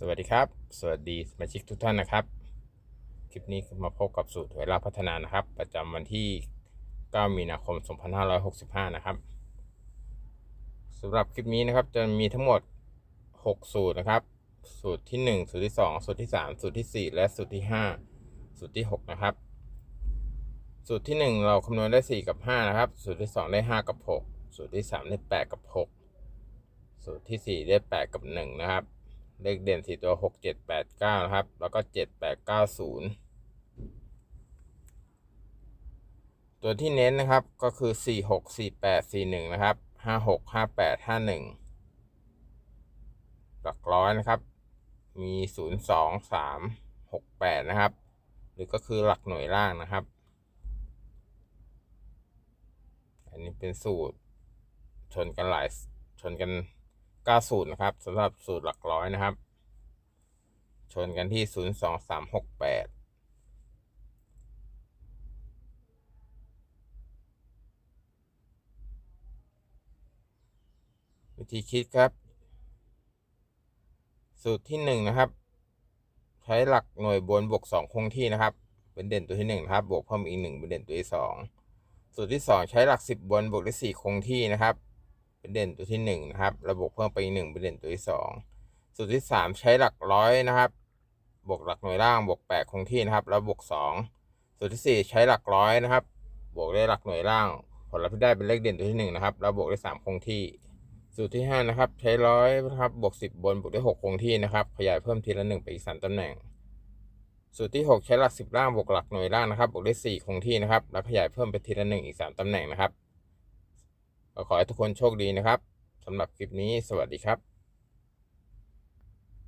สวัสดีครับ สวัสดีสมาชิกทุกท่านนะครับ คลิปนี้มาพบกับสูตรหวยลาพัฒนานะครับ ประจำวันที่ 9 มีนาคม 2565 นะครับสำหรับคลิปนี้นะครับจะมีทั้งหมด 6 สูตรนะครับ สูตรที่ 1 สูตรที่ 2 สูตรที่ 3 สูตรทีสี่4 และสูตรที่ 5 สูตรที่ 6 นะครับ สูตรที่ 1 เราคำนวณได้ 4 กับ 5 นะครับ สูตรที่ 2 ได้ 5 กับ 6 สูตรที่ 3 ได้ 8 กับ 6 สูตรที่ 4 ได้ 8 กับ 1 นะครับ เลขเด่นสี่ตัวหกเจ็ดแปดเก้านะครับ แล้วก็เจ็ดแปดเก้าศูนย์ตัวที่เน้นนะครับก็คือสี่หกสี่แปดสี่หนึ่งนะครับห้าหกห้าแปดห้าหนึ่งหลักร้อยนะครับ มีศูนย์สองสามหกแปดนะครับ หรือก็คือหลักหน่วยล่างนะครับ อันนี้เป็นสูตรชนกันหลายชนกัน 9สูตรนะครับสำหรับสูตรหลักร้อยนะครับ ชนกันที่ 0 2 3 6 8 วิธีคิดครับ สูตรที่ 1 นะครับ ใช้หลักหน่วยบนบวก2คงที่นะครับ เป็นเด่นตัวที่ 1 นะครับ บวกเพิ่มอีก 1 เป็นเด่นตัวที่ 2 สูตรที่ 2 ใช้หลัก 10 บนบวกด้วย4คงที่นะครับ เป็นเด่นตัวที่หนึ่งนะครับ ระบบเพิ่มไปอีกหนึ่งเป็นเด่นตัวที่สองสูตรที่สามใช้หลักร้อยนะครับ บวกหลักหน่วยล่างบวกแปดคงที่นะครับ แล้วบวกสองสูตรที่สี่ใช้หลักร้อยนะครับ บวกได้หลักหน่วยล่าง ผลลัพธ์ที่ได้เป็นเลขเด่นตัวที่หนึ่งนะครับ แล้วบวกได้สามคงที่ สูตรที่ห้านะครับ ใช้ร้อยนะครับ บวกสิบบนบวกได้หกคงที่นะครับ ขยายเพิ่มทีละหนึ่งไปอีกสามตำแหน่งสูตรที่หกใช้หลักสิบล่างบวกหลักหน่วยล่างนะครับบวกได้สี่คงที่นะครับ แล้วขยายเพิ่มไปทีละหนึ่งอีกสามตำแหน่งนะครับ ก็ขอให้ทุกคนโชคดีนะครับสำหรับคลิปนี้สวัสดีครับ